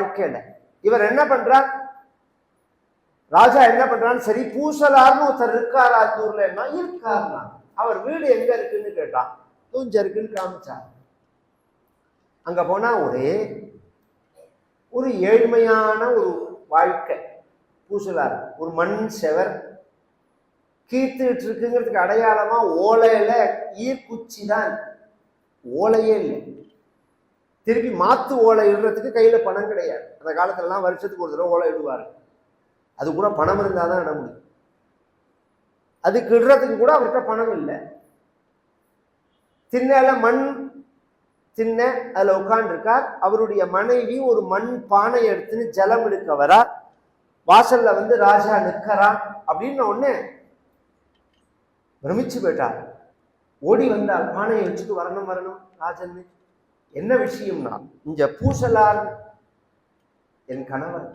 வாழ்க்கையில. இவர் என்ன பண்றார்? ராஜா என்ன பண்றான்னு சரி பூசலார்னு ஒருத்தர் இருக்கார் ஊர்ல என்ன இருக்காருனா அவர் வீடு எங்க இருக்குன்னு கேட்டான். தூஞ்ச இருக்குன்னு காமிச்சார். அங்க போனா ஒரே ஒரு ஏழ்மையான ஒரு வாழ்க்கை. பூசலார் ஒரு மண் செவர் கீத்துட்டு இருக்குங்கிறதுக்கு அடையாளமா ஓலையில ஈர்க்குச்சி தான் ஓலையே இல்லை. திருப்பி மாத்து ஓலை இடுறதுக்கு கையில் பணம் கிடையாது. அந்த காலத்துலலாம் வருஷத்துக்கு ஒரு தடவை ஓலை இடுவாரு. அது கூட பணம் இருந்தால் தான் இட முடியும். அதுக்கு இடுறதுக்கு கூட அவர்கிட்ட பணம் இல்லை. திண்ணையில மண் சின்ன அதில் உட்காண்டிருக்கார் அவருடைய மனைவி ஒரு மண் பானை எடுத்துன்னு ஜலம் எடுக்க வரா. வாசல்ல வந்து ராஜா நிற்கிறா அப்படின்னு உடனே பிரமிச்சு போயிட்டார் ஓடி வந்தால் பானையை வச்சுட்டு வரணும் வரணும் ராஜன் என்ன விஷயம்னா இந்த பூசலார் என் கணவர்.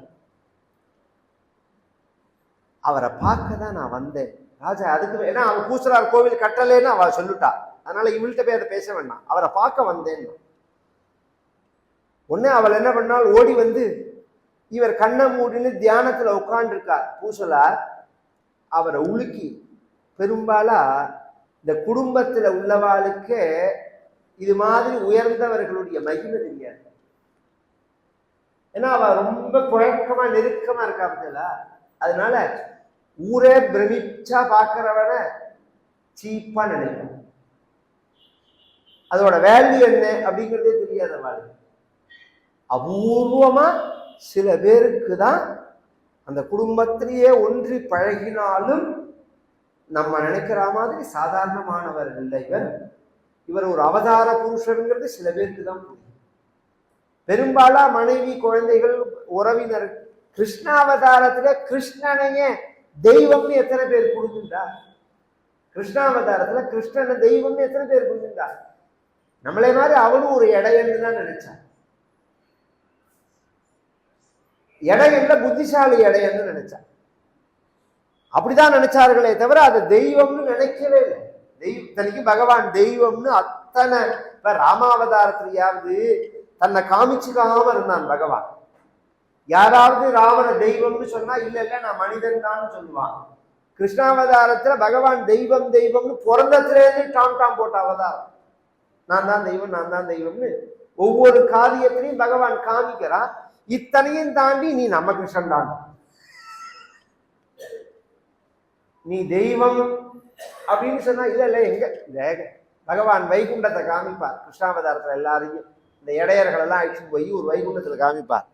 அவரை பார்க்க தான் நான் வந்தேன். ராஜா அதுக்கு ஏன்னா அவன் பூசலார் கோவில் கட்டலேன்னு அவ சொல்லிட்டா. அதனால இவள்கிட்ட போய் அதை பேச வேண்டாம். அவரை பார்க்க வந்தேன் உடனே அவள் என்ன பண்ணால் ஓடி வந்து இவர் கண்ணை மூடின்னு தியானத்துல உட்காண்டிருக்கார் பூசலார் அவரை உலுக்கி பெரும்பாலா இந்த குடும்பத்துல உள்ளவாளுக்கு இது மாதிரி உயர்ந்தவர்களுடைய மகிமை தெரியாது. ஏன்னா அவ ரொம்ப குழக்கமா நெருக்கமா இருக்கா பார்த்தீங்களா? அதனால ஊரே பிரமிச்சா பார்க்கிறவன சீப்பா நினைக்கும். அதோட வேல்யூ என்ன அப்படிங்கிறதே தெரியாத வாழ்க்கை அபூர்வமா சில பேருக்கு தான் அந்த குடும்பத்திலேயே ஒன்றி பழகினாலும் நம்ம நினைக்கிற மாதிரி சாதாரணமானவர் இல்லை இவர் இவர் ஒரு அவதார புருஷருங்கிறது சில பேருக்கு தான் புரியும். பெரும்பாலா மனைவி குழந்தைகள் உறவினர் கிருஷ்ணாவதாரத்துல கிருஷ்ணனையே தெய்வம்னு எத்தனை பேர் புரிஞ்சுட்டா கிருஷ்ணாவதாரத்துல கிருஷ்ணனை தெய்வம்னு எத்தனை பேர் புரிஞ்சுட்டா நம்மளே மாதிரி அவனும் ஒரு இடையன்னு தான் நினைச்சான் இடையன்ல புத்திசாலி இடையன்னு நினைச்சான் அப்படிதான் நினைச்சார்களே தவிர அதை தெய்வம்னு நினைக்கவே இல்லை. தெய்வ தெய்வத்தனைக்கு பகவான் தெய்வம்னு அத்தனை இப்ப ராமாவதாரத்திலேயாவது தன்னை காமிச்சுக்காம இருந்தான் பகவான். யாராவது ராமனை தெய்வம்னு சொன்னா இல்ல இல்ல நான் மனிதன் தான் சொல்லுவான். கிருஷ்ணாவதாரத்துல பகவான் தெய்வம் தெய்வம்னு பிறந்தத்திலேருந்து டாம் டாம் போட்ட அவதாரம். நான் தான் தெய்வம் நான் தான் தெய்வம்னு ஒவ்வொரு காரியத்திலையும் பகவான் காமிக்கிறான் இத்தனையும் தாண்டி நீ நம்ம கிருஷ்ணன் தான். நீ தெய்வம் அப்படின்னு சொன்னா இல்லை இல்ல எங்க? வேக பகவான் வைகுண்டத்தை காமிப்பார். கிருஷ்ணாவதாரத்தில் எல்லாரையும் இந்த இடையர்களெல்லாம் அழிச்சு போய் ஒரு வைகுண்டத்துல காமிப்பார்.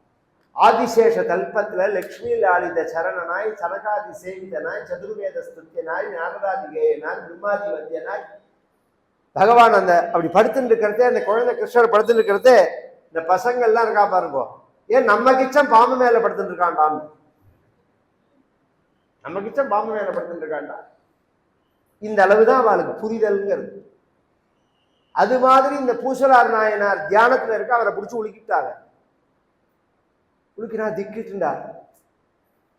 ஆதிசேஷ தல்பத்துல லக்ஷ்மி லாலித சரணனாய் சனகாதி சேவிதனாய் சதுர்வேத ஸ்துத்தியனாய் நாரதாதிகேயனாய் பிரம்மாதி வந்தியனாய். பகவான் அந்த அப்படி படுத்துட்டு இருக்கிறதே அந்த குழந்தை கிருஷ்ணர் படுத்துட்டு இருக்கிறதே இந்த பசங்க எல்லாம் இருக்கா பாருங்க. ஏன் நம்ம கிச்சம் பாம்பு மேல படுத்துட்டு இருக்கான்டான்னு நம்ம கிச்சம் பாம்பு மேல படுத்துட்டு இருக்கான்டா. இந்த அளவு தான் அவளுக்கு புரிதல்ங்கிறது. அது மாதிரி இந்த பூசலார் நாயனார் தியானத்தில் இருக்க அவரை பிடிச்சி உலுக்கிட்டாங்க. உலுக்கினா திக்கிட்டுண்டா.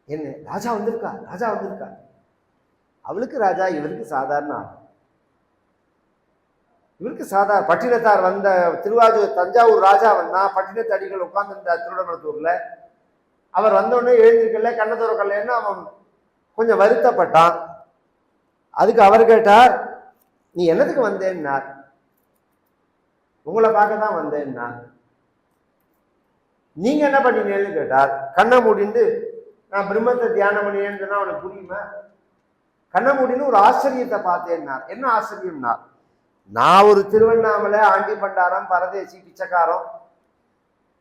என்ன ராஜா வந்திருக்கா? ராஜா வந்திருக்கா? அவளுக்கு ராஜா இவருக்கு சாதாரண ஆள். இவருக்கு சாதாரண பட்டினத்தார் வந்த திருவாரூர் தஞ்சாவூர் ராஜா வந்தா பட்டினத்து அடிகள் உட்கார்ந்துருந்தார் திருடமலத்தூர்ல அவர் வந்தோடனே எழுந்திருக்கல கண்ண கல்லைன்னு அவன் கொஞ்சம் வருத்தப்பட்டான். அதுக்கு அவர் கேட்டார் நீ என்னதுக்கு வந்தேன்னார்? உங்களை பார்க்க தான் வந்தேன்னார். நீங்க என்ன பண்ணினேன்னு கேட்டார். கண்ணை மூடிண்டு நான் பிரம்மத்தை தியானம் பண்ணினேன்னு சொன்னா அவனுக்கு புரியுமா? கண்ணை மூடின்னு ஒரு ஆச்சரியத்தை பார்த்தேன்னார். என்ன ஆச்சரியம்னா நான் ஒரு திருவண்ணாமலை ஆண்டி பண்டாரம் பரதேசி பிச்சைக்காரம்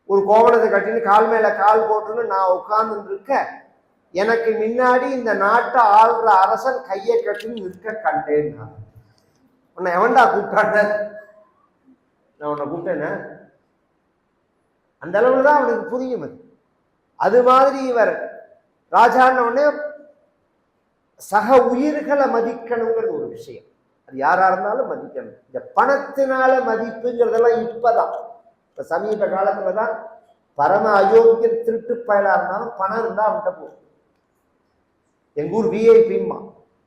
ஒரு கோவணத்தை கட்டின்னு கால் மேல கால் போட்டுன்னு நான் உட்கார்ந்து இருக்கேன். எனக்கு முன்னாடி இந்த நாட்டை ஆள்ற அரசன் கையை கட்டின்னு நிற்க கண்டேன் நான். உன்னை எவன்டா கூப்பிட்டாங்க? நான் உன்னை கூப்பிட்டேன? அந்த அளவுல தான் அவனுக்கு புரியும் அது. அது மாதிரி இவர் ராஜான்ன உடனே சக உயிர்களை மதிக்கணுங்கிறது ஒரு விஷயம். அது யாரா இருந்தாலும் மதிக்கணும். இந்த பணத்தினால மதிப்புங்கிறதெல்லாம் இப்பதான். இப்ப சமீப காலத்துல தான் பரம அயோக்கிய திருட்டு பயலா இருந்தாலும் பணம் இருந்தா அவன்கிட்ட போகும். எங்கள் ஊர் விஐபிம்மா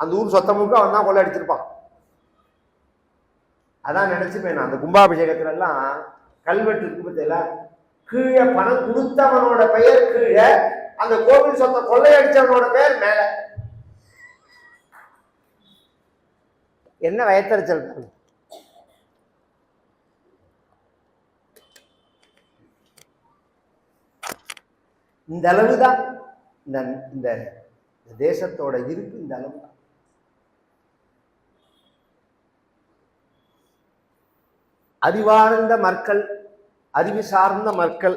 அந்த ஊர் சொத்த முழுக்க அவன் தான் கொள்ள அடிச்சிருப்பான் அதான் நினச்சிப்பேன் நான். அந்த கும்பாபிஷேகத்துலலாம் கல்வெட்டு இருக்கு பத்தியில கீழே பணம் கொடுத்தவனோட பெயர் கீழே அந்த கோவில் சொந்த கொள்ளையடிச்சவனோட பெயர் மேல. என்ன வயத்தறிச்சல் இந்த அளவுதான். இந்த இந்த இந்த தேசத்தோட இருப்பு இந்த அளவு தான் அறிவார்ந்த மக்கள் அறிவு சார்ந்த மக்கள்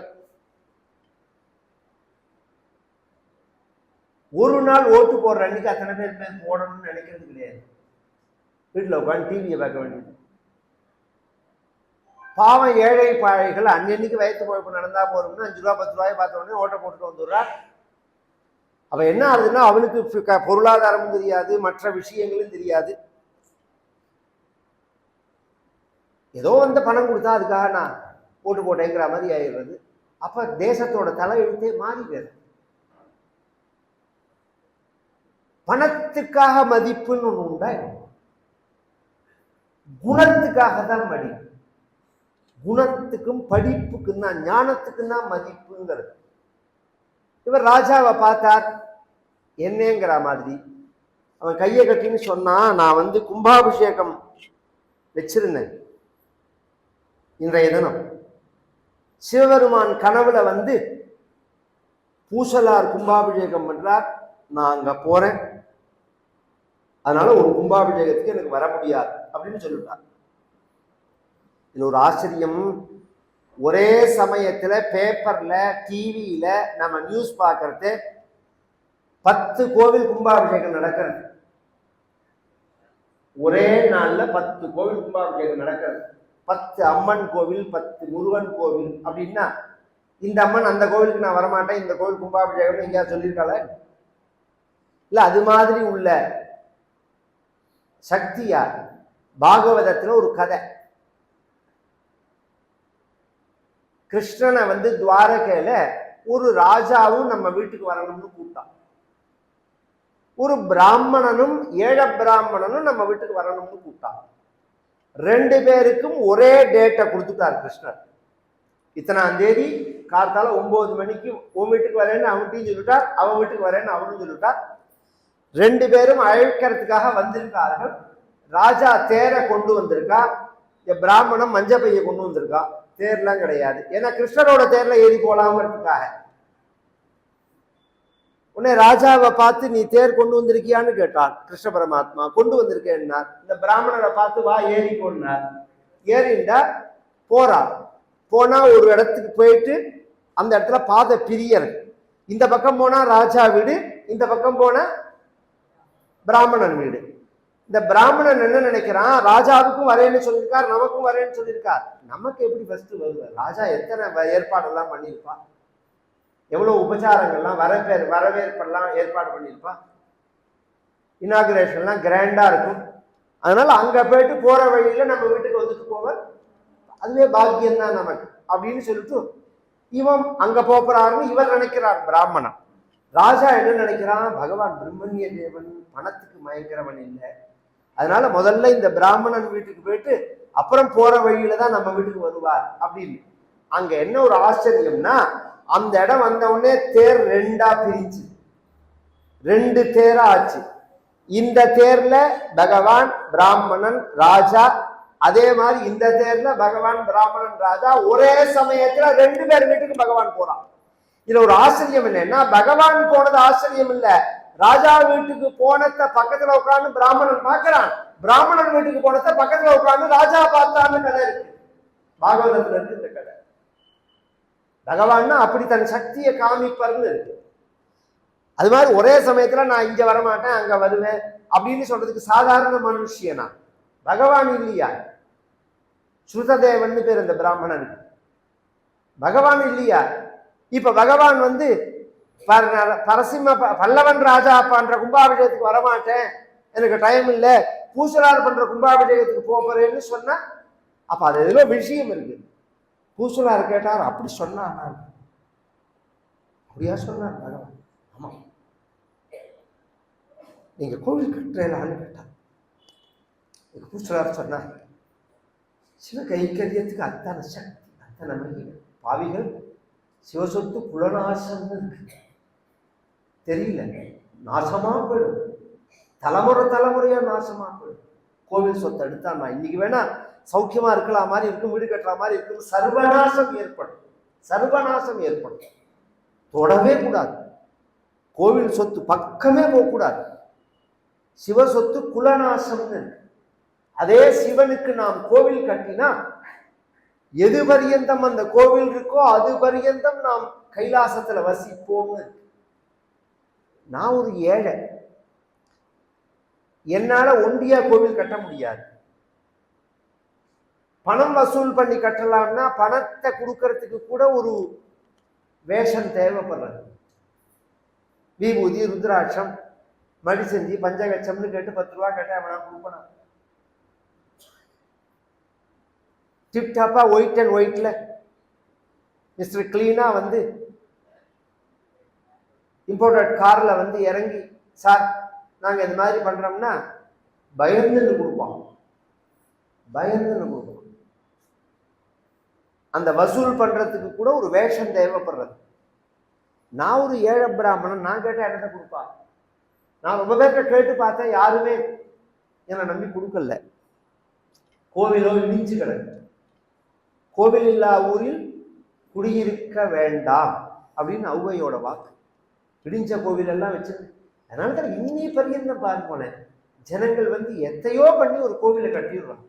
ஒரு நாள் ஓட்டு போடுற அன்னைக்கு அத்தனை பேர் பேர் போடணும்னு நினைக்கிறது கிடையாது. வீட்டில் உட்காந்து டிவியை பார்க்க வேண்டியது. பாவம் ஏழை பாழைகள் அன்னன்னைக்கு வயிற்று குழப்பம் நடந்தா போறோம்னு அஞ்சு ரூபா பத்து ரூபாய் பார்த்த உடனே ஓட்டை போட்டுட்டு வந்துடுறா. அவ என்ன ஆகுதுன்னா அவனுக்கு பொருளாதாரமும் தெரியாது மற்ற விஷயங்களும் தெரியாது. ஏதோ வந்து பணம் கொடுத்தா அதுக்காக நான் ஓட்டு போட்டேங்கிற மாதிரி ஆயிடுறது. அப்ப தேசத்தோட தலையெழுத்தே மாறிடுறது. பணத்துக்காக மதிப்புன்னு ஒன்று உண்டா? குணத்துக்காக தான் மதிப்பு. குணத்துக்கும் படிப்புக்கும் தான் ஞானத்துக்கும் தான் மதிப்புங்கிறது. இவர் ராஜாவை பார்த்தார். என்னங்கிற மாதிரி. அவன் கையை கட்டின்னு சொன்னான் நான் வந்து கும்பாபிஷேகம் வச்சிருந்தேன். இன்றைய தினம். சிவபெருமான் கனவுல வந்து பூசலார் கும்பாபிஷேகம் பண்றார். நான் அங்க போறேன். அதனால ஒரு கும்பாபிஷேகத்துக்கு எனக்கு வர முடியாது அப்படின்னு சொல்லிட்டார். இது ஒரு ஆச்சரியம். ஒரே சமயத்துல பேப்பர்ல டிவியில நம்ம நியூஸ் பார்க்கறது பத்து கோவில் கும்பாபிஷேகம் நடக்கிறது. ஒரே நாள்ல பத்து கோவில் கும்பாபிஷேகம் நடக்கிறது. பத்து அம்மன் கோவில் பத்து முருகன் கோவில் அப்படின்னா இந்த அம்மன் அந்த கோவிலுக்கு நான் வரமாட்டேன் இந்த கோவில் கும்பாபிஷேகம்னு எங்கேயாவது சொல்லியிருக்காள? இல்ல அது மாதிரி உள்ள சக்தியார் பாகவதத்துல ஒரு கதை. கிருஷ்ணனை வந்து துவாரகையில் ஒரு ராஜாவும் நம்ம வீட்டுக்கு வரணும்னு கூப்பிட்டான். ஒரு பிராமணனும் ஏழ பிராமணனும் நம்ம வீட்டுக்கு வரணும்னு கூப்பிட்டான். ரெண்டு பேருக்கும் ஒரே டேட்டை கொடுத்துட்டார் கிருஷ்ணர். இத்தனாம் தேதி கார்த்தால ஒன்பது மணிக்கு உன் வீட்டுக்கு வரேன்னு அவன்கிட்டையும் சொல்லிட்டார் அவன் வீட்டுக்கு வரேன்னு அவனும் சொல்லிட்டார். ரெண்டு பேரும் அழைக்கிறதுக்காக வந்திருக்கார்கள். ராஜா தேரை கொண்டு வந்திருக்கா. பிராமணன் மஞ்ச கொண்டு வந்திருக்கான் தேர்லாம் கிடையாது. ஏன்னா கிருஷ்ணரோட தேர்ல ஏறி போலாங்கிறதுக்காக உன்னை ராஜாவை பார்த்து நீ தேர் கொண்டு வந்திருக்கியான்னு கேட்டான். கிருஷ்ண பரமாத்மா கொண்டு வந்திருக்கேன்னார் இந்த பிராமணரை பார்த்து வா ஏறி போனார் ஏறிண்டா போறா. போனா ஒரு இடத்துக்கு போயிட்டு அந்த இடத்துல பாதை பிரியறது. இந்த பக்கம் போனா ராஜா வீடு இந்த பக்கம் போனா பிராமணன் வீடு. இந்த பிராமணன் என்ன நினைக்கிறான்? ராஜாவுக்கும் வரேன்னு சொல்லியிருக்கார் நமக்கும் வரேன்னு சொல்லியிருக்கார். நமக்கு எப்படி ஃபர்ஸ்ட் வருவார் ராஜா எத்தனை வ- ஏற்பாடெல்லாம் பண்ணியிருப்பா? எவ்வளோ உபச்சாரங்கள்லாம் வரவேற் வரவேற்பெல்லாம் ஏற்பாடு பண்ணியிருப்பா? இனாகுரேஷன்லாம் கிராண்டாக இருக்கும். அதனால் அங்கே போயிட்டு போகிற வழியில் நம்ம வீட்டுக்கு வந்துட்டு போவேன் அதுவே பாக்கியம்தான் நமக்கு அப்படின்னு சொல்லிட்டு இவன் அங்கே போகிறாருன்னு இவர் நினைக்கிறார் பிராமணன். ராஜா என்ன நினைக்கிறான்? பகவான் பிரம்மண்ய தேவன் பணத்துக்கு மயங்கிறவன் இல்லை. அதனால முதல்ல இந்த பிராமணன் வீட்டுக்கு போயிட்டு அப்புறம் போற வழியில தான் நம்ம வீட்டுக்கு வருவார் அப்படின்னு. அங்க என்ன ஒரு ஆச்சரியம்னா அந்த இடம் வந்த உடனே தேர் ரெண்டா பிரிச்சு ரெண்டு தேரா ஆச்சு. இந்த தேர்ல பகவான் பிராமணன் ராஜா அதே மாதிரி இந்த தேர்ல பகவான் பிராமணன் ராஜா ஒரே சமயத்துல ரெண்டு பேர் வீட்டுக்கு பகவான் போறான். இதுல ஒரு ஆச்சரியம் என்னன்னா பகவான் போனது ஆச்சரியம் இல்லை. ராஜா வீட்டுக்கு போனத பக்கத்துல உட்காந்து பிராமணன் பார்க்கிறான். பிராமணன் வீட்டுக்கு போனத பக்கத்துல உட்காந்து ராஜா பார்த்தான்னு கதை இருக்கு. பாகவதத்துல இருக்கு இந்த கதை. பகவான் அப்படி தன் சக்தியை காமிப்பார்னு இருக்கு. அது மாதிரி ஒரே சமயத்துல நான் இங்க வரமாட்டேன் அங்க வருவேன் அப்படின்னு சொல்றதுக்கு சாதாரண மனுஷியனா? பகவான் இல்லையா? ஸ்ருததேவன் பேர் இந்த பிராமணன். பகவான் இல்லையா? இப்ப பகவான் வந்து பரசிம்ம ப- பல்லவன் ராஜா பண்ற கும்பாபிஷேகத்துக்கு வரமாட்டேன். எனக்கு டைம் இல்லை. பூசலார் பண்ற கும்பாபிஷேகத்துக்கு போக போறேன்னு சொன்னா அப்ப அது எதுல விஷயம் இருக்கு. பூசலார் கேட்டார் அப்படி சொன்னார் அப்படியா சொன்னார் பகவான். ஆமா. நீங்க கோவில் கட்டுறீங்களான்னு கேட்டார். இதுக்கு பூசலார் சொன்னார் சிவ கைக்கரியத்துக்கு அத்தனை சக்தி அத்தனை மகிமை பாவிகள் சிவசொத்து புலனாசம் இருக்கு. தெரியல. நாசமாக போயிடும். தலைமுறை தலைமுறையாக நாசமாக போயிடும். கோவில் சொத்தை எடுத்தா நான் இன்னைக்கு வேணா சௌக்கியமாக இருக்கலாம் மாதிரி இருக்கும் வீடு கட்டுற மாதிரி இருக்கும். சர்வநாசம் ஏற்படும். சர்வநாசம் ஏற்படும். தொடவே கூடாது. கோவில் சொத்து பக்கமே போகக்கூடாது. சிவ சொத்து குலநாசம்னு அதே சிவனுக்கு நாம் கோவில் கட்டினா எது பரியந்தம் அந்த கோவில் இருக்கோ அது பரியந்தம் நாம் கைலாசத்துல வசிப்போம்னு நான் ஒரு ஏழை. என்னால் ஒண்டியா கோவில் கட்ட முடியாது. பணம் வசூல் பண்ணி கட்டலாம்னா பணத்தை கொடுக்கறதுக்கு கூட ஒரு வேஷம் தேவைப்படுறது. விபூதி ருத்ராட்சம் மடிசந்தி பஞ்சகச்சம்னு கேட்டு பத்து ரூபா கேட்டால் அவனா கொடுக்கணும் டிப்டாப்பாக ஒயிட் அண்ட் ஒயிட்டில் மிஸ்டர் கிளீனாக வந்து இம்போர்ட்டட் காரில் வந்து இறங்கி சார் நாங்கள் இந்த மாதிரி பண்ணுறோம்னா பயந்துன்னு கொடுப்போம். பயந்துன்னு கொடுப்போம். அந்த வசூல் பண்ணுறதுக்கு கூட ஒரு வேஷம் தேவைப்படுறது. நான் ஒரு ஏழை பிராமணன் நான் கேட்டால் இடத்த கொடுப்பா? நான் ரொம்ப பேர்கிட்ட கேட்டு பார்த்தேன் யாருமே என்னை நம்பி கொடுக்கல. கோவிலோ இடிஞ்சு கிடக்கு. கோவில் இல்லா ஊரில் குடியிருக்க வேண்டாம் அப்படின்னு ஔவையோட வாக்கு. இடிஞ்ச கோவிலெல்லாம் வச்சு அதனால தான் இன்னி பரியந்தம் பார்க்க போனேன். ஜனங்கள் வந்து எத்தையோ பண்ணி ஒரு கோவிலை கட்டிடுறாங்க.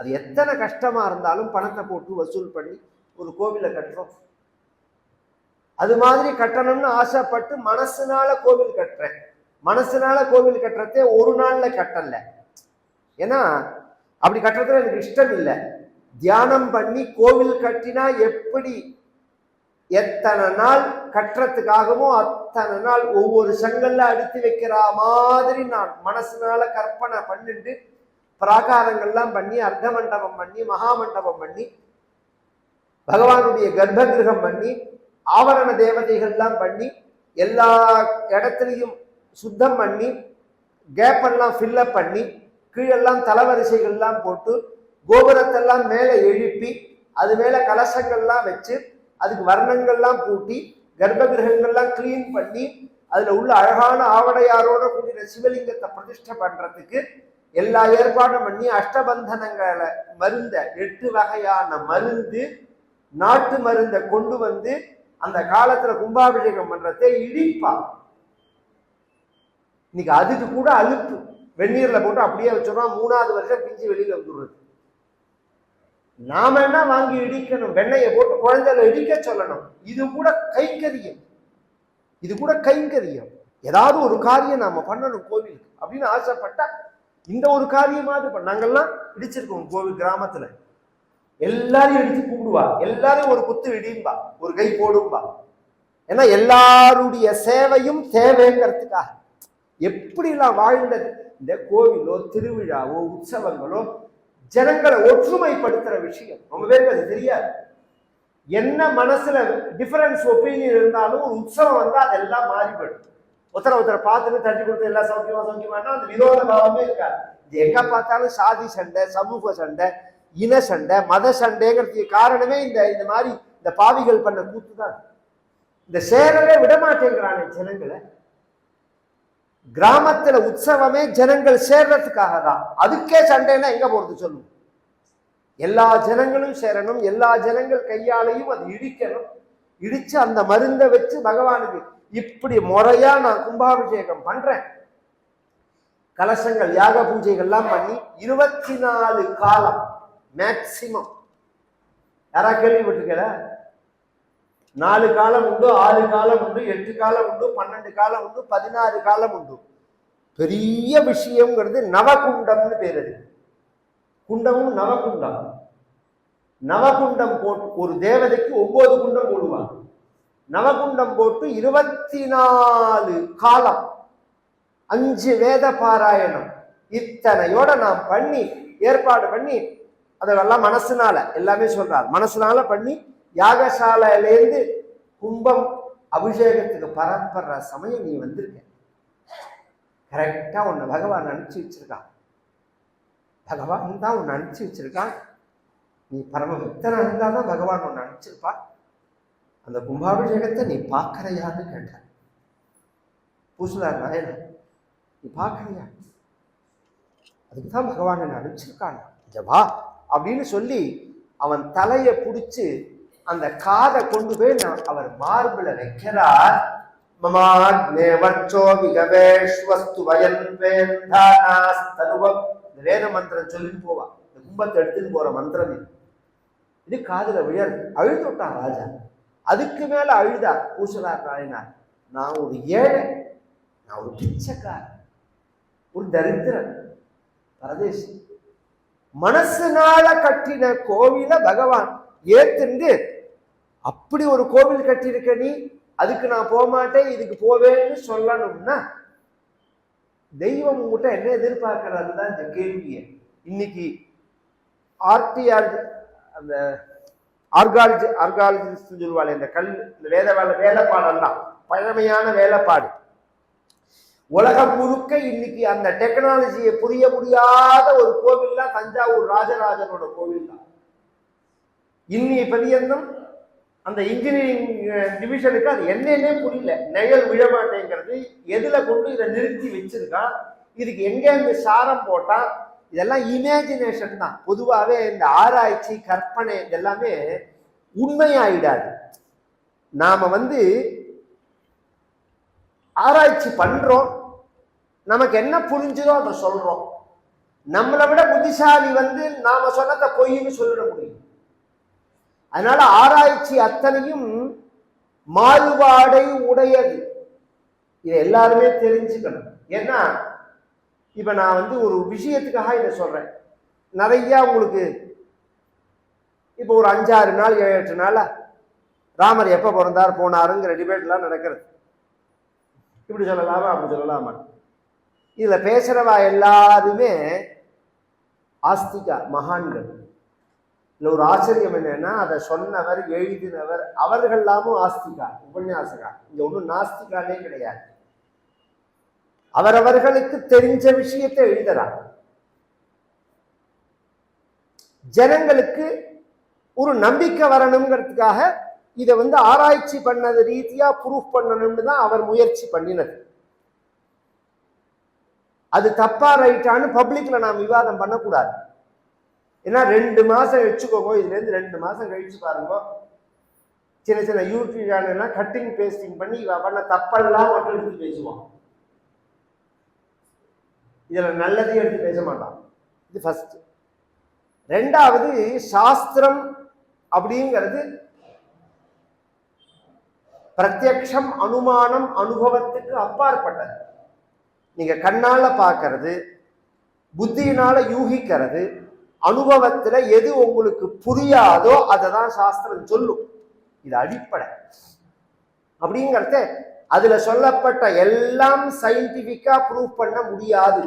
அது எத்தனை கஷ்டமாக இருந்தாலும் பணத்தை போட்டு வசூல் பண்ணி ஒரு கோவிலை கட்டுறோம். அது மாதிரி கட்டணும்னு ஆசைப்பட்டு மனசுனால கோவில் கட்டுறேன். மனசுனால கோவில் கட்டுறதே ஒரு நாளில் கட்டலை. ஏன்னா அப்படி கட்டுறதுல எனக்கு இஷ்டம் இல்லை. தியானம் பண்ணி கோவில் கட்டினா எப்படி எத்தனை நாள் கட்டுறதுக்காகவும் அத்தனை நாள் ஒவ்வொரு செங்கல்ல அடுத்து வைக்கிற மாதிரி நான் மனசுனால கற்பனை பண்ணிட்டு பிராகாரங்கள்லாம் பண்ணி அர்த்த மண்டபம் பண்ணி மகாமண்டபம் பண்ணி பகவானுடைய கர்ப்ப கிரகம் பண்ணி ஆவரண தேவதைகள்லாம் பண்ணி எல்லா இடத்துலையும் சுத்தம் பண்ணி கேப்பெல்லாம் ஃபில்லப் பண்ணி கீழெல்லாம் தலவரிசைகள்லாம் போட்டு கோபுரத்தெல்லாம் மேலே எழுப்பி அது மேலே கலசங்கள்லாம் வச்சு அதுக்கு வர்ணங்கள்லாம் பூட்டி கர்ப்ப கிரகங்கள்லாம் க்ளீன் பண்ணி அதுல உள்ள அழகான ஆவடையாரோட கூடிய சிவலிங்கத்தை பிரதிஷ்டை பண்றதுக்கு எல்லா ஏற்பாடும் பண்ணி அஷ்டபந்தனங்களை மருந்த எட்டு வகையான மருந்து நாட்டு மருந்தை கொண்டு வந்து அந்த காலத்துல கும்பாபிஷேகம் பண்றதை இடிப்பா. இன்னைக்கு அதுக்கு கூட அழுப்பு வெந்நீர்ல போட்டு அப்படியே வச்சோம்னா மூணாவது வருஷம் பிஞ்சு வெளியில வந்துடுறது. நாம என்ன வாங்கி இடிக்கணும்? வெண்ணையை போட்டு குழந்தைகளை இடிக்க சொல்லணும். இது கூட கைங்கரியம். இது கூட கைங்கரியம். ஏதாவது ஒரு காரியம் நாம பண்ணணும் கோவிலுக்கு. அப்படின்னு ஆசைப்பட்டா இந்த ஒரு காரியமாவது பண்ண நாங்கெல்லாம் இடிச்சிருக்கோம் கோவில் கிராமத்துல. எல்லாரையும் இடிச்சு கூப்பிடுவா எல்லாரையும் ஒரு குத்து இடியும்பா. ஒரு கை போடும்பா. ஏன்னா எல்லாருடைய சேவையும் தேவைங்கிறதுக்காக. எப்படிலாம் வாழ்ந்தது? இந்த கோவிலோ திருவிழாவோ உற்சவங்களோ ஜனங்களை ஒற்றுமைப்படுத்துற விஷயம். ரொம்ப பேருக்கு அது தெரியாது. என்ன மனசுல டிஃபரன்ஸ் ஒப்பீனியன் இருந்தாலும் ஒரு உற்சவம் வந்தா அதெல்லாம் மாறிப்படும். ஒருத்தர ஒருத்தரை பார்த்துட்டு தட்டி கொடுத்து எல்லாம் சௌக்கியமா சௌக்கியமானா அந்த விரோத பாவமே இருக்காது. இது எங்க பார்த்தாலும் சாதி சண்டை சமூக சண்டை இன சண்டை மத சண்டைங்கிறதுக்கு காரணமே இந்த இந்த மாதிரி இந்த பாவிகள் பண்ண கூத்து தான். இந்த சேரவே விடமாட்டேங்கிறானே ஜனங்களை. கிராமத்துல உற்சவமே ஜனங்கள் சேர்றதுக்காக தான் அதுக்கே சண்டைன்னா எங்க போறது சொல்லும் எல்லா ஜனங்களும் சேரணும் எல்லா ஜனங்கள் கையாலையும் அது இடிக்கணும். இடிச்சு அந்த மருந்தை வச்சு பகவானுக்கு இப்படி முறையா நான் கும்பாபிஷேகம் பண்றேன். கலசங்கள் யாக பூஜைகள்லாம் பண்ணி இருபத்தி நாலு காலம் மேக்சிமம் யாரா கேள்விப்பட்டிருக்கல நாலு காலம் உண்டு ஆறு காலம் உண்டு எட்டு காலம் உண்டு பன்னெண்டு காலம் உண்டு பதினாறு காலம் உண்டு. பெரிய விஷயம்ங்கிறது நவகுண்டம்னு பேர் அது. குண்டமும் நவகுண்டம் நவகுண்டம் போட்டு ஒரு தேவதைக்கு ஒன்பது குண்டம் போடுவாங்க. நவகுண்டம் போட்டு இருபத்தி நாலு காலம் அஞ்சு வேத பாராயணம் இத்தனையோட நாம் பண்ணி ஏற்பாடு பண்ணி அதெல்லாம் மனசுனால எல்லாமே சொல்றார். மனசுனால பண்ணி யாகசாலையிலேருந்து கும்பம் அபிஷேகத்துக்கு பரப்புற சமயம் நீ வந்திருக்க. கரெக்டா உன்னை பகவான் அனுப்பிச்சு வச்சிருக்கான். பகவான் தான் உன்னை அனுப்பிச்சு வச்சிருக்கான். நீ பரமபக்தனா இருந்தா தான் பகவான் உன்னை அனுப்பிச்சிருப்பா அந்த கும்பாபிஷேகத்தை நீ பார்க்கறையான்னு கேட்டார். பூசலார் நாயன நீ பார்க்கறியா? அதுக்கு தான் பகவான் என்னை அனுப்பிச்சிருக்கான். ஜபா அப்படின்னு சொல்லி அவன் தலையை பிடிச்சு அந்த காதை கொண்டு போய் நான் அவர் மார்பில் வைக்கிறார். வேத மந்திரம் சொல்லி போவா. இந்த கும்பத்தை எடுத்துன்னு போற மந்திரம் இது. காதல விழல். அழுது விட்டான் ராஜா. அதுக்கு மேல அழுதா பூசலார் ராயனார் நான் ஒரு ஏழை. நான் ஒரு பிச்சைக்காரன். ஒரு தரித்திரன். பரதேசி. மனசுனால கட்டின கோவில பகவான் ஏத்துண்டு அப்படி ஒரு கோவில் கட்டியிருக்க நீ அதுக்கு நான் போக மாட்டேன் இதுக்கு போவேன்னு சொல்லணும்னா தெய்வம் உங்ககிட்ட என்ன எதிர்பார்க்கறது தான் இந்த கேள்வியை. இன்னைக்கு ஆர்டிஆர் அந்த ஆர்காலஜி ஆர்காலஜிஸ்ட் சொல்லுவாள் இந்த கல் இந்த வேத வேலை வேலைப்பாடெல்லாம் பழமையான வேலைப்பாடு. உலகம் முழுக்க இன்னைக்கு அந்த டெக்னாலஜியை புரிய முடியாத ஒரு கோவில் தான் தஞ்சாவூர் ராஜராஜனோட கோவில் தான் இன்னி பரியந்தம் அந்த இன்ஜினியரிங் டிவிஷனுக்கு அது என்னன்னே புரியல. நிழல் விழமாட்டேங்கிறது எதில் கொண்டு இதை நிறுத்தி வச்சிருக்கா? இதுக்கு எங்கேருந்து சாரம் போட்டா? இதெல்லாம் இமேஜினேஷன் தான். பொதுவாகவே இந்த ஆராய்ச்சி கற்பனை இதெல்லாமே உண்மையாயிடாது. நாம் வந்து ஆராய்ச்சி பண்ணுறோம் நமக்கு என்ன புரிஞ்சுதோ அதை சொல்கிறோம் நம்மளை விட புத்திசாலி வந்து நாம் சொன்னதை பொய்ன்னு சொல்லிட முடியும். அதனால ஆராய்ச்சி அத்தனையும் மாறுபாடை உடையது. இதை எல்லாருமே தெரிஞ்சுக்கணும். ஏன்னா இப்ப நான் வந்து ஒரு விஷயத்துக்காக இதை சொல்றேன். நிறைய உங்களுக்கு இப்போ ஒரு அஞ்சாறு நாள் ஏழு எட்டு நாள் ராமர் எப்போ பிறந்தார் போனாருங்கிற டிபேட்லாம் நடக்கிறது. இப்படி சொல்லலாமா? அப்படி சொல்லலாமா? இதுல பேசுறவா எல்லாருமே ஆஸ்திகா மகான்கள். இல்லை ஒரு ஆச்சரியம் என்னன்னா அதை சொன்னவர் எழுதினவர் அவர்கள் எல்லாமும் ஆஸ்திகா உபன்யாசகா இங்க ஒன்றும் நாஸ்திகாலே கிடையாது. அவரவர்களுக்கு தெரிஞ்ச விஷயத்தை எழுதுறாங்க ஜனங்களுக்கு ஒரு நம்பிக்கை வரணுங்கிறதுக்காக இதை வந்து ஆராய்ச்சி பண்ணது ரீதியா ப்ரூஃப் பண்ணணும்னு தான் அவர் முயற்சி பண்ணினது. அது தப்பா ரைட்டான்னு பப்ளிக்ல நாம் விவாதம் பண்ணக்கூடாது. ஏன்னா ரெண்டு மாதம் வச்சுக்கோங்க இதுலேருந்து ரெண்டு மாதம் கழிச்சு பாருங்க. சின்ன சின்ன யூடியூப் சேனல்லாம் கட்டிங் பேஸ்டிங் பண்ணி இவ பண்ண தப்பெல்லாம் மட்டும் எடுத்து பேசுவான். இதில் நல்லதையும் எடுத்து பேச மாட்டான். இது ஃபஸ்ட்டு ரெண்டாவது சாஸ்திரம் அப்படிங்கிறது பிரத்யக்ஷம் அனுமானம் அனுபவத்துக்கு அப்பாற்பட்டது. நீங்கள் கண்ணால் பார்க்கறது புத்தியினால் யூகிக்கிறது அனுபவத்துல எது உங்களுக்கு புரியாதோ அதை தான் சாஸ்திரம் சொல்லும். இது அடிப்படை. அப்படிங்கிறத அதுல சொல்லப்பட்ட எல்லாம் சயின்டிபிக்கா ப்ரூவ் பண்ண முடியாது.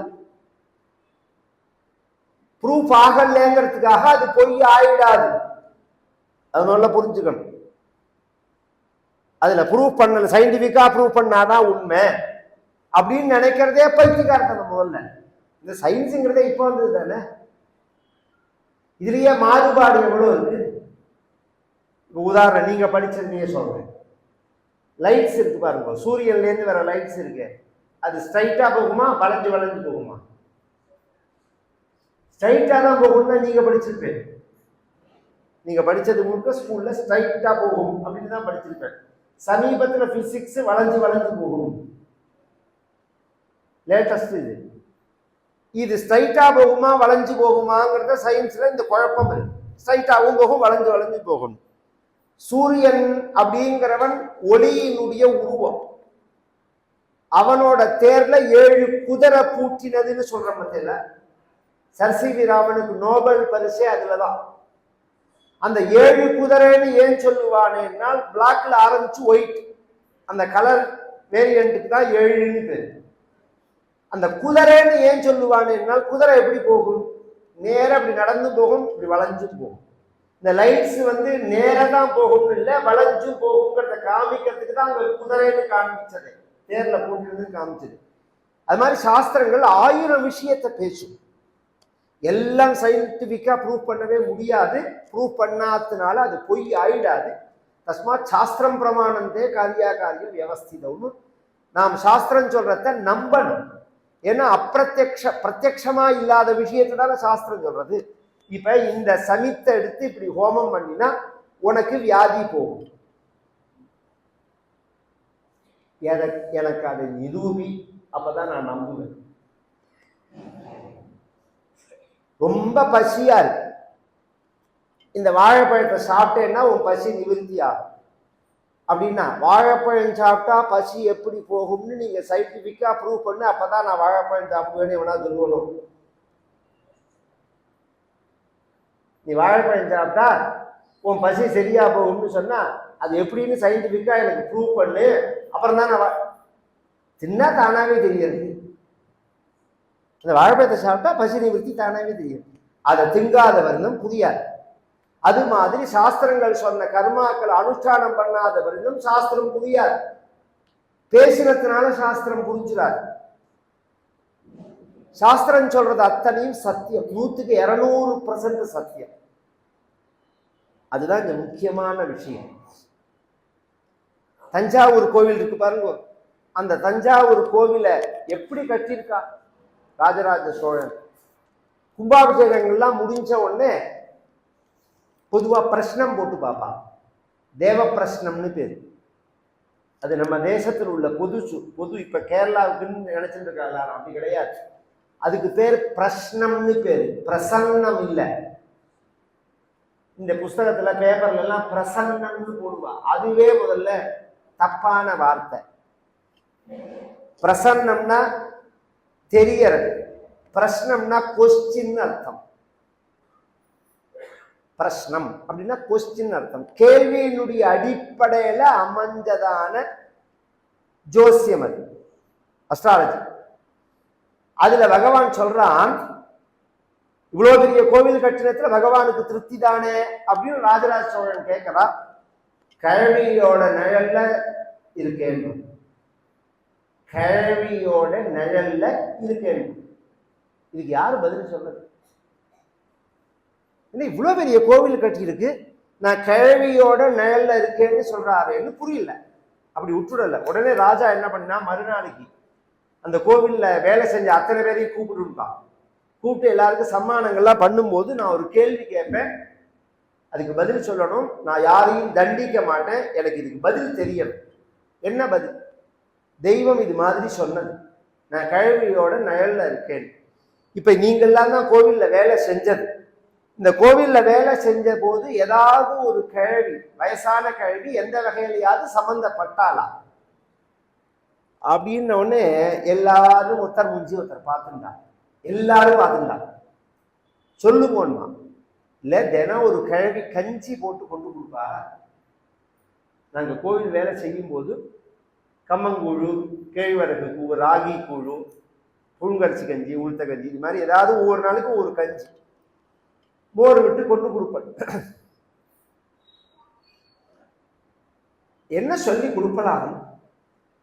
ப்ரூஃப் ஆகலைங்கிறதுக்காக அது பொய் ஆயிடாது. அது நல்லா புரிஞ்சுக்கணும். அதுல ப்ரூவ் பண்ணல சயின்டிபிக்கா ப்ரூவ் பண்ணாதான் உண்மை. அப்படின்னு நினைக்கிறதே பைத்தியக்காரத்தனம் முதல்ல. இந்த சயின்ஸுங்கிறதே இப்போ வந்தது தானே இதுலேயே மாறுபாடு எவ்வளோ இருக்குது உதாரணம் நீங்கள் படிச்சது சொல்கிறேன் லைட்ஸ் இருக்குது பாருங்க. சூரியன்லேருந்து வர லைட்ஸ் இருக்கு. அது ஸ்ட்ரைட்டாக போகுமா? வளைஞ்சு வளைஞ்சு போகுமா? ஸ்ட்ரைட்டாக தான் போகும்னா நீங்கள் படிச்சிருப்பேன். நீங்கள் படித்தது முழுக்க ஸ்கூலில் ஸ்ட்ரைட்டாக போகும் அப்படின்னு தான் படிச்சிருப்பேன். சமீபத்தில் ஃபிசிக்ஸ் வளைஞ்சு வளைஞ்சு போகும். லேட்டஸ்ட் இது. இது ஸ்ட்ரைட்டாக போகுமா வளைஞ்சு போகுமாங்கிறத சயின்ஸில் இந்த குழப்பம் இருக்கு. ஸ்ட்ரைட்டாகவும் போகும் வளைஞ்சு வளைஞ்சு போகும். சூரியன் அப்படிங்கிறவன் ஒளியினுடைய உருவம். அவனோட தேர்ல ஏழு குதிரை பூட்டினதுன்னு சொல்ற மத்தியில சர்சிவி ராமனுக்கு நோபல் பரிசே அதுலதான் அந்த ஏழு குதிரைன்னு ஏன் சொல்லுவானேனால் பிளாக்ல ஆரம்பிச்சு ஒயிட் அந்த கலர் வேரியண்ட்டுக்கு தான் ஏழுன்னு பேர். அந்த குதிரைன்னு ஏன் சொல்லுவான்னு குதிரை எப்படி போகும்? நேராக இப்படி நடந்து போகும் இப்படி வளைஞ்சும் போகும். இந்த லைட்ஸ் வந்து நேராக தான் போகும்னு இல்லை வளைஞ்சும் போகுங்கிறத காமிக்கிறதுக்கு தான் அவங்க குதிரைன்னு காமிச்சது நேரில் போட்டுருந்து காமிச்சது. அது மாதிரி சாஸ்திரங்கள் ஆயிரம் விஷயத்தை பேசும். எல்லாம் சயின்டிஃபிக்காக ப்ரூவ் பண்ணவே முடியாது. ப்ரூவ் பண்ணாததுனால அது பொய் ஆயிடாது. தஸ்மாத் சாஸ்திரம் பிரமாணந்தே காரியா காரியம் வியவஸ்திதம்னு நாம் சாஸ்திரம் சொல்கிறத நம்பணும். ஏன்னா அப்பிரத்யக்ஷ பிரத்யக்ஷமா இல்லாத விஷயத்தை தானே சாஸ்திரம் சொல்றது. இப்ப இந்த சமித்தை எடுத்து இப்படி ஹோமம் பண்ணினா உனக்கு வியாதி போகும். எனக்கு எனக்கு அதை நிரூபி அப்பதான் நான் நம்புவேன். ரொம்ப பசியா இருக்கு. இந்த வாழைப்பழத்தை சாப்பிட்டேன்னா உன் பசி நிவர்த்தி ஆகும். அப்படின்னா வாழைப்பழம் சாப்பிட்டா பசி எப்படி போகும்னு நீங்க சயின்டிபிக்கா ப்ரூவ் பண்ணு அப்பதான் நான் வாழைப்பழம் சாப்பிடுவேன்னு எவனா சொல்லணும். நீ வாழைப்பழம் சாப்பிட்டா உன் பசி சரியா போகும்னு சொன்னா அது எப்படின்னு சயின்டிபிக்கா எனக்கு ப்ரூவ் பண்ணு. அப்புறம் தான் நான் தின்னா தானாவே தெரியாது. இந்த வாழைப்பழத்தை சாப்பிட்டா பசி நிவர்த்தி தானாவே தெரியும். அதை திங்காதவர்னும் புரியாது. அது மாதிரி சாஸ்திரங்கள் சொன்ன கர்மாக்கள் அனுஷ்டானம் பண்ணாத வரைக்கும் சாஸ்திரம் புரியாது. பேசினத்தினால சாஸ்திரம் புரிஞ்சுறாரு. சாஸ்திரம் சொல்றது அத்தனையும் சத்தியம். நூத்துக்கு இருநூறு பர்சன்ட் சத்தியம். அதுதான் இங்க முக்கியமான விஷயம். தஞ்சாவூர் கோவில் இருக்கு பாருங்க. அந்த தஞ்சாவூர் கோவிலை எப்படி கட்டியிருக்கா? ராஜராஜ சோழன். கும்பாபிஷேகங்கள்லாம் முடிஞ்ச உடனே பொதுவாக பிரஷ்னம் போட்டு பார்ப்பா தேவ பிரஷ்னம்னு பேர். அது நம்ம தேசத்தில் உள்ள பொது பொது இப்போ கேரளாவுக்குன்னு நினச்சிட்டு இருக்காங்களா அப்படி கிடையாது. அதுக்கு பேர் பிரஷ்னம்னு பேர். பிரசன்னம் இல்லை. இந்த புஸ்தகத்தில் பேப்பர்ல பிரசன்னம்னு போடுவா. அதுவே முதல்ல தப்பான வார்த்தை. பிரசன்னம்னா தெரியறது பிரஷ்னம்னா கொஸ்டின் அர்த்தம். பிரஷ்னம் அப்படின்னா கொஸ்டின் அர்த்தம். கேள்வியினுடைய அடிப்படையில் அமைஞ்சதான ஜோசியம் அது. அஸ்ட்ராலஜி அதில் பகவான் சொல்கிறான் இவ்வளோ பெரிய கோவில் கட்டிடத்தில் பகவானுக்கு திருப்தி தானே? அப்படின்னு ராஜராஜ சோழன் கேட்கிறான். கழவியோட நிழல்ல இருக்கேன். கிழவியோட நிழல்ல இருக்கேன். இதுக்கு யார் பதில் சொல்றது? என்ன இவ்வளோ பெரிய கோவில் கட்டியிருக்கு? நான் கிழவியோட நிழல்ல இருக்கேன்னு சொல்றாருன்னு புரியல. அப்படி விட்டுடல. உடனே ராஜா என்ன பண்ணா மறுநாளைக்கு அந்த கோவிலில் வேலை செஞ்ச அத்தனை பேரையும் கூப்பிட்டுருந்தான் கூப்பிட்டு எல்லாருக்கும் சம்மானங்கள்லாம் பண்ணும்போது நான் ஒரு கேள்வி கேட்பேன். அதுக்கு பதில் சொல்லணும். நான் யாரையும் தண்டிக்க மாட்டேன். எனக்கு இதுக்கு பதில் தெரியணும். என்ன பதில்? தெய்வம் இது மாதிரி சொன்னது. நான் கழவியோட நயலில் இருக்கேன். இப்போ நீங்கள்லாம் தான் கோவிலில் வேலை செஞ்சது. இந்த கோவிலில் வேலை செஞ்ச போது ஏதாவது ஒரு கிழவி வயசான கிழவி எந்த வகையிலையாவது சம்மந்தப்பட்டாளா அப்படின்ன உடனே எல்லாரும் ஒருத்தர் முடிஞ்சு ஒருத்தர் பார்த்துட்டாங்க எல்லாரும் பார்த்துட்டாங்க போனா இல்லை தினம் ஒரு கிழவி கஞ்சி போட்டு கொண்டு கொடுப்பா. நாங்கள் கோவில் வேலை செய்யும்போது கம்மங்கூழு கேழ்வரகு கூழு ராகி கூழு புழுங்கரிசி கஞ்சி உளுத்த கஞ்சி இது மாதிரி ஏதாவது ஒவ்வொரு நாளைக்கும் ஒரு கஞ்சி. போர் விட்டு கொண்டு கொடுப்பன். என்ன சொல்லி கொடுக்கலாம்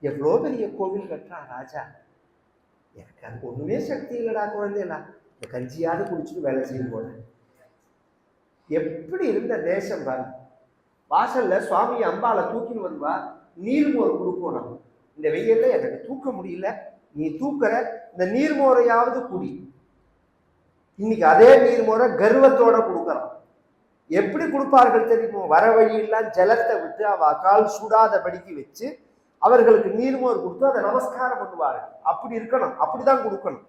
எவ்வளோ பெரிய கோவில் கட்டுறா ராஜா? எனக்கு அது ஒன்றுமே சக்தி இல்லைடா குழந்தைகளா இந்த கஞ்சியாவது குடிச்சிட்டு வேலை செய்யும் போல. எப்படி இருந்த தேசம் பாருங்க வாசல்ல சுவாமி அம்பாவை தூக்கின்னு வருவா நீர்மோர் கொடுப்போம் நம்ம இந்த வெயில்ல எனக்கு தூக்க முடியல. நீ தூக்குற இந்த நீர்மோரையாவது குடி. இன்னைக்கு அதே நீர்முறை கர்வத்தோட கொடுக்கலாம் எப்படி கொடுப்பார்கள் தெரியுமோ? வர வழியெல்லாம் ஜலத்தை விட்டு அவ கால் சுடாதபடிக்கு வச்சு அவர்களுக்கு நீர்மோர் கொடுத்து அதை நமஸ்காரம் பண்ணுவார்கள். அப்படி இருக்கணும் அப்படிதான் கொடுக்கணும்.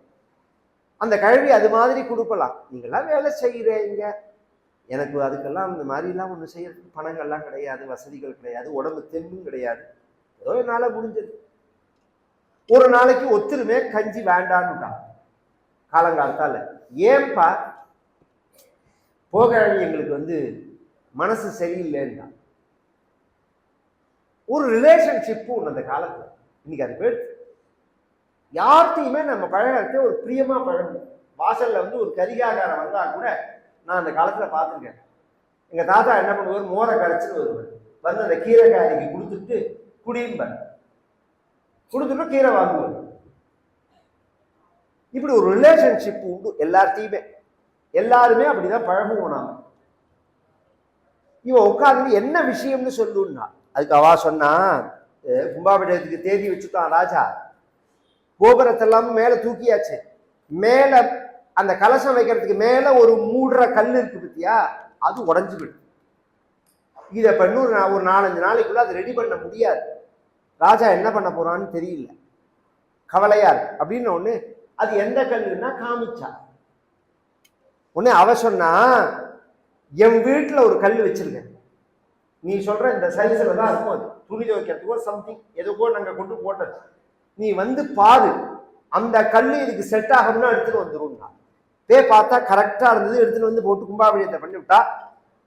அந்த கல்வி அது மாதிரி கொடுக்கலாம். நீங்களாம் வேலை செய்கிறீங்க எனக்கு அதுக்கெல்லாம் இந்த மாதிரிலாம் ஒன்று செய்யறதுக்கு பணங்கள்லாம் கிடையாது வசதிகள் கிடையாது உடம்பு தெம்பும் கிடையாது. ஏதோ என்னால் முடிஞ்சது. ஒரு நாளைக்கு ஒத்துருமே கஞ்சி வேண்டான்னுட்டான். காலங்காலத்தால். ஏன்பா போகழி எங்களுக்கு வந்து மனசு சரியில்லைன்னா ஒரு ரிலேஷன்ஷிப்பு ஒன்று அந்த காலத்தில். இன்னைக்கு அது பேர் யார்கிட்டையுமே நம்ம பழகிறதே ஒரு பிரியமாக பழகணும் வாசலில் வந்து ஒரு கரிகாகாரம் வந்தால் கூட நான் அந்த காலத்தில் பார்த்துருக்கேன். எங்கள் தாத்தா என்ன பண்ணுவார்? மோரை கரைச்சின்னு வருவார். வந்து அந்த கீரைக்காரிக்கு கொடுத்துட்டு குடியும்பார். கொடுத்துட்டு கீரை வாங்குவார். இப்படி ஒரு ரிலேஷன்ஷிப் உண்டு எல்லார்த்தையுமே எல்லாருமே அப்படிதான் பழகுவோம் நாம. இவன் உட்காந்து என்ன விஷயம்னு சொல்லுன்னா அதுக்கு அவா சொன்னா கும்பாபிடத்துக்கு தேதி வச்சுட்டான் ராஜா. கோபுரத்தெல்லாம் மேலே தூக்கியாச்சு. மேலே அந்த கலசம் வைக்கிறதுக்கு மேலே ஒரு மூடுற கல் இருக்கு பத்தியா? அது உடஞ்சு விடும் இதை இப்ப ஒரு நாலஞ்சு நாளைக்குள்ள அதை ரெடி பண்ண முடியாது. ராஜா என்ன பண்ண போறான்னு தெரியல. கவலையா இருக்கு. அப்படின்னு ஒன்று அது எந்த கல்லுன்னா காமிச்சா. உடனே அவ சொன்னா என் வீட்டில் ஒரு கல் வச்சிருக்கேன். நீ சொல்ற இந்த சைஸ்ல தான் இருக்கும் அது. துணி துவைக்கிறதுக்கோ சம்திங் எதுக்கோ நாங்கள் கொண்டு போட்டது. நீ வந்து பாரு. அந்த கல் இதுக்கு செட் ஆகும்னா எடுத்துட்டு வந்துரும்னா. பே பார்த்தா கரெக்டாக இருந்தது. எடுத்துட்டு வந்து போட்டு கும்பாபிஷேகத்தை பண்ணி விட்டா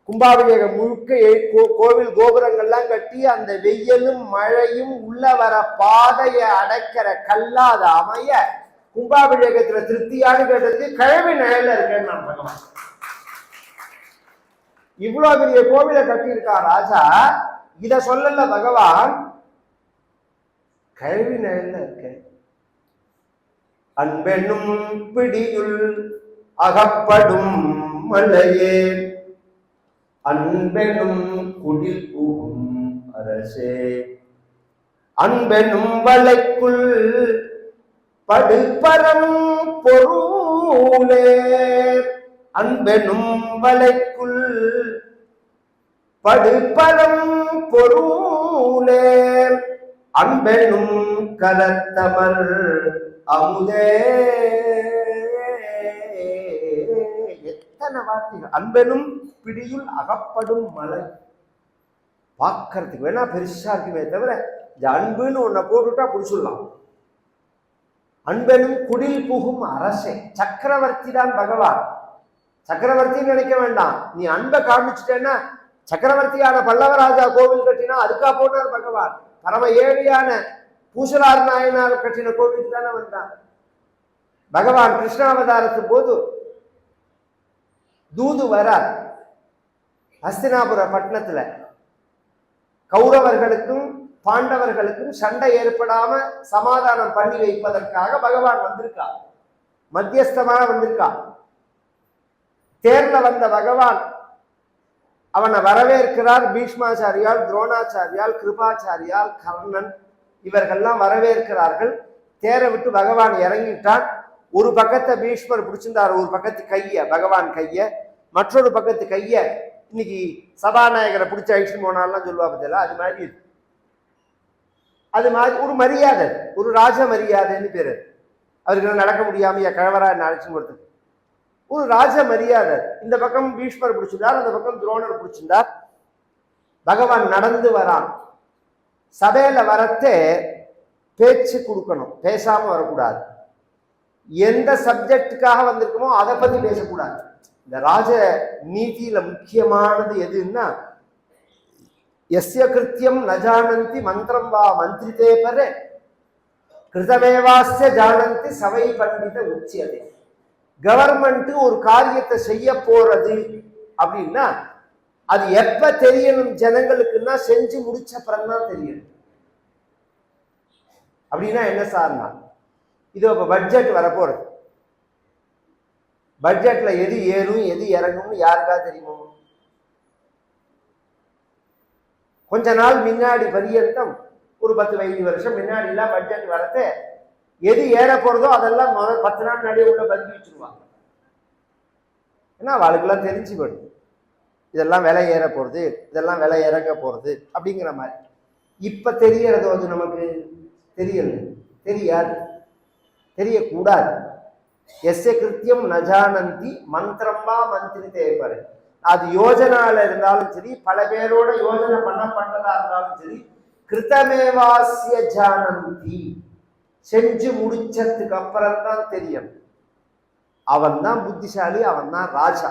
கும்பாபிஷேகம் முழுக்க கோ- கோவில் கோபுரங்கள்லாம் கட்டி அந்த வெயிலும் மழையும் உள்ள வர பாதையை அடைக்கிற கல்லாத அமைய கும்பாபிஷேகத்துல திருப்தியான்னு கேட்டதுக்கு கிழவி நிழல்ல இருக்கேன்னு நான் பண்ணுவேன் இவ்வளவு பெரிய கோவிலை கட்டியிருக்கா ராஜா? இத சொல்லல பகவான். கல்வி நிழல்ல இருக்க அன்பெனும் பிடியுள் அகப்படும் மலையே. அன்பெனும் குடில் புகும் அரசே. அன்பெனும் வலைக்குள் படுபரம் பொருளே. அன்பெனும் வலைக்குள் படுபரம் பொருளே. அன்பெனும் கலத்தமர் அமுதே. எத்தனை வார்த்தைகள். அன்பெனும் பிடியில் அகப்படும் மலை. பார்க்கறதுக்கு வேணா பெருசா இருக்குமே தவிர இந்த அன்புன்னு ஒன்ன போட்டுட்டா பிடிச்சிடலாம். அன்பெனும் குடில் புகும் அரசே. சக்கரவர்த்தி தான் பகவான். சக்கரவர்த்தின்னு நினைக்க வேண்டாம். நீ அன்பை காமிச்சிட்டேன்னா சக்கரவர்த்தியான பல்லவராஜா கோவில் கட்டினா அதுக்கா போனார் பகவான். பரம ஏழியான பூசலார் நாயனார் கட்டின கோவிலுக்கு தானே வந்தான். பகவான் கிருஷ்ணாவதாரத்து போது தூது வரார். ஹஸ்தினாபுர பட்டணத்துல. கௌரவர்களுக்கும் பாண்டவர்களுக்கும் சண்டை ஏற்படாம சமாதானம் பண்ணி வைப்பதற்காக பகவான் வந்திருக்கார் மத்தியஸ்தமாக வந்திருக்கார் தேர்ல வந்த பகவான் அவனை வரவேற்கிறார். பீஷ்மாச்சாரியால் துரோணாச்சாரியால் கிருபாச்சாரியால் கர்ணன் இவர்கள்லாம் வரவேற்கிறார்கள். தேரை விட்டு பகவான் இறங்கிட்டான் ஒரு பக்கத்தை பீஷ்மர் பிடிச்சிருந்தார். ஒரு பக்கத்து கைய பகவான் கைய. மற்றொரு பக்கத்து கைய. இன்னைக்கு சபாநாயகரை பிடிச்ச அழிச்சுட்டு போனாலாம் சொல்லுவா பார்த்தீங்களா அது மாதிரி இருக்கு. அது மாதிரி ஒரு மரியாதை ஒரு ராஜ மரியாதைன்னு பேர். அவருக்கு நடக்க முடியாமையா கழவரா என்ன அழைச்சு கொடுத்தது ஒரு ராஜ மரியாதை. இந்த பக்கம் பீஷ்மர் பிடிச்சிருந்தார் அந்த பக்கம் துரோணர் பிடிச்சிருந்தார். பகவான் நடந்து வரான். சபையில வரத்தே பேச்சு கொடுக்கணும். பேசாம வரக்கூடாது. எந்த சப்ஜெக்டுக்காக வந்திருக்குமோ அதை பத்தி பேசக்கூடாது. இந்த ராஜ நீதியில முக்கியமானது எதுன்னா எஸ்ய கிருத்தியம் ந ஜானந்தி மந்திரம் வா மந்திரித்தே பரே கிருதமேவாஸ்ய ஜானந்தி சபை பண்டித உச்சியதே கவர்மெண்ட்டு ஒரு காரியத்தை செய்ய போறது அப்படின்னா அது எப்ப தெரியணும்? ஜனங்களுக்குன்னா செஞ்சு முடிச்ச தான் தெரியணும். அப்படின்னா என்ன சார்னா இது இப்போ பட்ஜெட் வரப்போறது. பட்ஜெட்ல எது ஏறும் எது இறங்கும்னு யாருக்கா தெரியுமோ? கொஞ்ச நாள் முன்னாடி பரியந்தம் ஒரு பத்து பதினஞ்சு வருஷம் முன்னாடிலாம் பட்ஜெட் வரது எது ஏற போறதோ அதெல்லாம் முதல் பத்து நாள் முன்னாடியே உள்ள பதுக்கி வச்சிருவாங்க. ஏன்னா அவளுக்கெல்லாம் தெரிஞ்சு போடும் இதெல்லாம் விலை ஏற போறது இதெல்லாம் விலை இறங்க போறது அப்படிங்கிற மாதிரி. இப்ப தெரியறது அது நமக்கு தெரியல. தெரியாது. தெரியக்கூடாது. எஸ்ய கிருத்தியம் நஜானந்தி மந்திரம்பா மந்திரி தேவைப்படு அது யோஜனால இருந்தாலும் சரி பல பேரோட யோஜனை பண்ணப்பட்டதா இருந்தாலும் சரி கிருத்தமேவாசிய ஜானந்தி. செஞ்சு முடிச்சதுக்கு அப்புறம் தான் தெரியும். அவன் தான் புத்திசாலி அவன் தான் ராஜா.